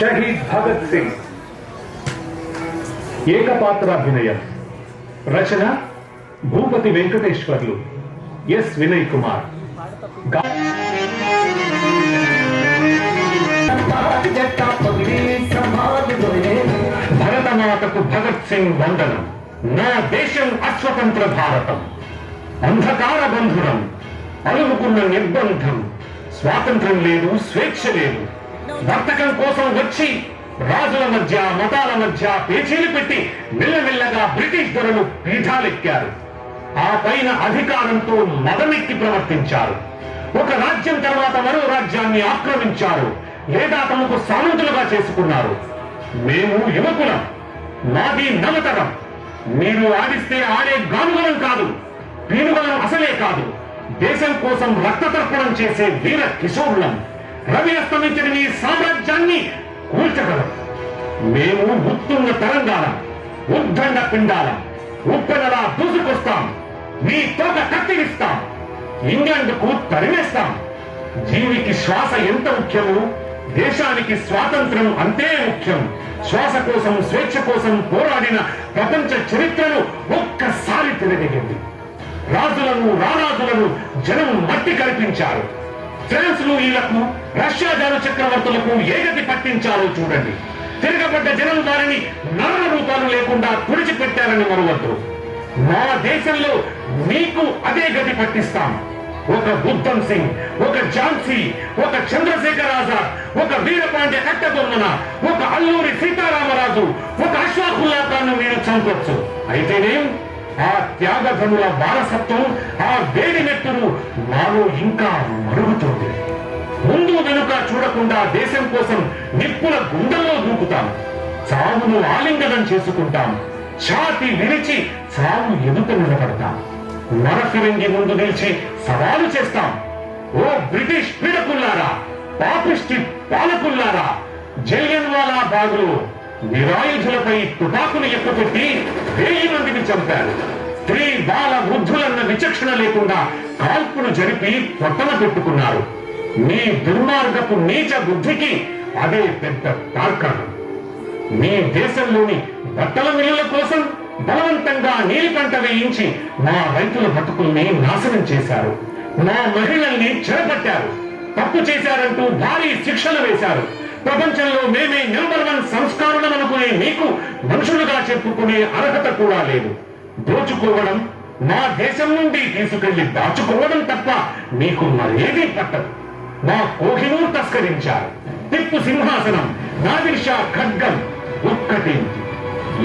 షహీద్ భగత్ సింగ్ ఏకపాత్రాభినయం రచన భూపతి వెంకటేశ్వర్లు ఎస్ వినయ్ కుమార్ భరతమాతకు భగత్ సింగ్ వందనం నా దేశం అస్వతంత్ర భారతం అంధకార బంధురం అలుముకున్న నిర్బంధం స్వాతంత్రం లేదు స్వేచ్ఛ లేదు వర్తకం కోసం వచ్చి రాజుల మధ్య మతాల మధ్య పేచీలు పెట్టి మెల్లమెల్లగా బ్రిటిష్ ధరలు పీఠాలెక్కారు. ఆ పైన అధికారంతో మదమెక్కి ప్రవర్తించారు. ఒక రాజ్యం తర్వాత మరో రాజ్యాన్ని ఆక్రమించారు. లేదా తమకు సామంతులుగా చేసుకున్నారు. మేము యువకులం నాది నవతరం. మీరు ఆడిస్తే ఆడే గానుగలం కాదు పీనుగలం అసలే కాదు. దేశం కోసం రక్త తర్పణం చేసే వీర కిశోరులం. రవి అస్తమించిన మీ సామ్రాజ్యాన్ని కూల్చగలం. మేము ఉత్తుంగ తరంగాల ఉద్దండ పిండాల ఉప్పెనలా దూసుకొస్తాం. మీ తోక కత్తిరిస్తాం. ఇంగ్లాండ్కు తరిమేస్తాం. జీవికి శ్వాస ఎంత ముఖ్యమో? దేశానికి స్వాతంత్రం అంతే ముఖ్యం. శ్వాస కోసం స్వేచ్ఛ కోసం పోరాడిన ప్రపంచ చరిత్రను ఒక్కసారి తిరగగింది రాజులను రారాజులను జనం మట్టి కల్పించారు ఫ్రాన్స్ ఈలకు రష్యా జారు చక్రవర్తులకు ఏగతి పట్టించాలో చూడండి. తిరగబడ్డ జనం వారిని నాన్న రూపాలు లేకుండా తుడిచిపెట్టారని మరవద్దు. మా దేశంలో మీకు అదే గతి పట్టిస్తాం. ఒక బుద్ధం సింగ్ ఒక ఝాన్సీ ఒక చంద్రశేఖర్ ఆజాద్ ఒక వీరపాండ్య కట్టబొమ్మన ఒక అల్లూరి సీతారామరాజు ఒక అశ్వాకుల్లా ఖాన్ మీరు చంపొచ్చు. అయితేనేం? ఆ త్యాగధనుల వారసత్వం ఆ వేడి నెత్తురు నాలో ఇంకా మరుగుతుంది. ముందు వెనుక చూడకుండా దేశం కోసం నిప్పుల గుండెల్లో దూకుతాం. చావును ఆలింగనం చేసుకుంటాం. ఛాతి విరిచి చావు ఎదుట నిలబడతాం. నరఫిరంగి ముందు నిలిచి సవాలు చేస్తాం. ఓ బ్రిటిష్ పీడకుల్లారా పాపిష్టి పాలకుల్లారా జలియన్ వాలా బాగులో నిరాయుధులపై తుపాకులు ఎక్కుపెట్టి వెయ్యి మందిని చంపారు. స్త్రీ బాల వృద్ధులన్న విచక్షణ లేకుండా కాల్పులు జరిపి పొట్టన పెట్టుకున్నారు. మీ దుర్మార్గపు నీచ బుద్ధికి అదే పెద్ద తార్కాణం. మీ దేశంలోని బట్టల మిల్లుల కోసం బలవంతంగా నీలి పంట వేయించి నా రైతుల బతుకుల్ని నాశనం చేశారు. నా మహిళల్ని చెరపట్టారు తప్పు చేశారంటూ భారీ శిక్షలు వేశారు. ప్రపంచంలో మేమే నెంబర్ వన్ సంస్కారులం మీకు మనుషులుగా చెప్పుకునే అర్హత కూడా లేదు. దోచుకోవడం మా దేశం నుండి తీసుకెళ్ళి దాచుకోవడం తప్ప మీకు మరేది పట్టదు. మా కోహినూర్ తస్కరించారు. టిప్పు సింహాసనం నాదిర్ షా ఖడ్గం ఒక్కటి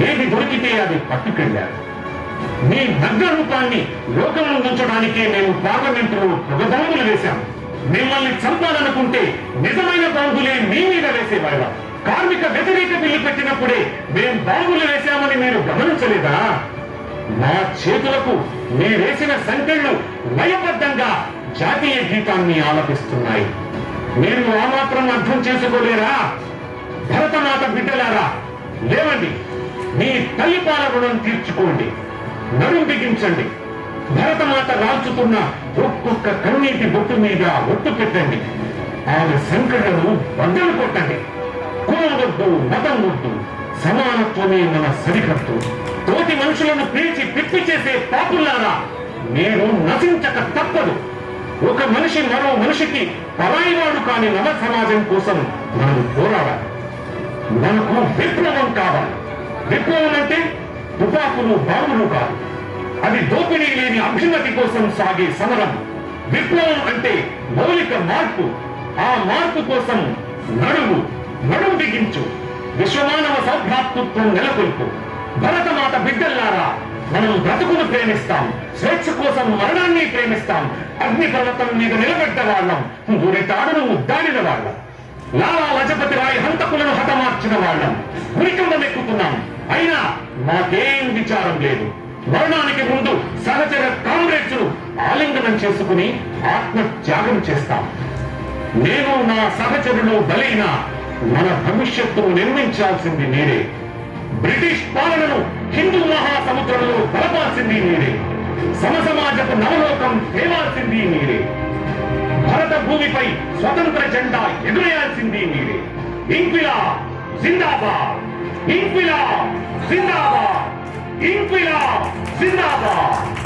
ఏది దొరికితే అది పట్టుకెళ్ళారు మీ నగ్న రూపాన్ని లోకం ఉంచడానికే మేము పార్లమెంటులో పొగ వేశాం. మిమ్మల్ని చంపాలనుకుంటే నిజమైన బాంబులే మీ మీద కార్మిక వ్యతిరేక బిల్లు పెట్టినప్పుడే మేము బాంబులు వేశామని మీరు గమనించలేదా? నా చేతులకు మీరేసిన సంఖ్యలు లయబద్ధంగా జాతీయ గీతాన్ని ఆలపిస్తున్నాయి. మీరు ఆ మాత్రం అర్థం చేసుకోలేరా? భరతమాత బిడ్డలారా లేవండి. మీ తల్లిపాల రుణం తీర్చుకోండి. నడుం బిగించండి. భరతమాత రాల్చుతున్న ఒక్కొక్క కన్నీటి బొట్టు మీద ఒట్టు పెట్టండి. ఆమె సంకటను బద్దలు కొట్టండి. కులం వద్దు మతం వద్దు సమానత్వమే మన సరిహద్దు. తోటి మనుషులను పీల్చి పిప్పి చేసే పాపులారా మీరు నశించక తప్పదు. ఒక మనిషి మరో మనిషికి పరాయివాడు కాని నవ సమాజం కోసం మనం పోరాడాలి. మనకు విప్లవం కావాలి. విప్లవం అంటే తుపాకులు బాంబులు కాదు. అది దోపిడీ లేని అభ్యున్నతి కోసం సాగే సమరం. విప్లవం అంటే మౌలిక మార్పు. ఆ మార్పు కోసం నడువు నడుము బిగించు. విశ్వమానవ సౌభ్రాతృత్వం నెలకొల్పు. భరతమాత బిడ్డల్లారా మనం బ్రతుకును ప్రేమిస్తాం. స్వేచ్ఛ కోసం మరణాన్ని ప్రేమిస్తాం. అగ్ని పర్వతం మీద నిలబడ్డ వాళ్ళం. గురితాడును ఉద్దాడిన వాళ్ళం. లాలా లజపతి రాయ్ హంతకులను హతమార్చిన వాళ్ళం. ఉరికండం ఎక్కుతున్నాం. అయినా మాకేం విచారం లేదు. మరణానికి ముందు సహచర కామ్రేడ్స్ ఆలింగనం చేసుకుని ఆత్మ త్యాగం చేస్తాం. నేను నా సహచరులు బలైన మన భవిష్యత్తును నిర్మించాల్సింది మీరే. బ్రిటిష్ పాలనను హిందూ మహాసముద్రంలో బలపాల్సింది మీరే. సమసమాజపు నవలోకం తేవాల్సింది మీరే. భరత భూమిపై స్వతంత్ర జెండా ఎగురేయాల్సింది మీరే. ఇంక్విలా జిందాబాద్. ఇంక్విలా జిందాబాద్. ఇంక్విలా జిందాబాద్.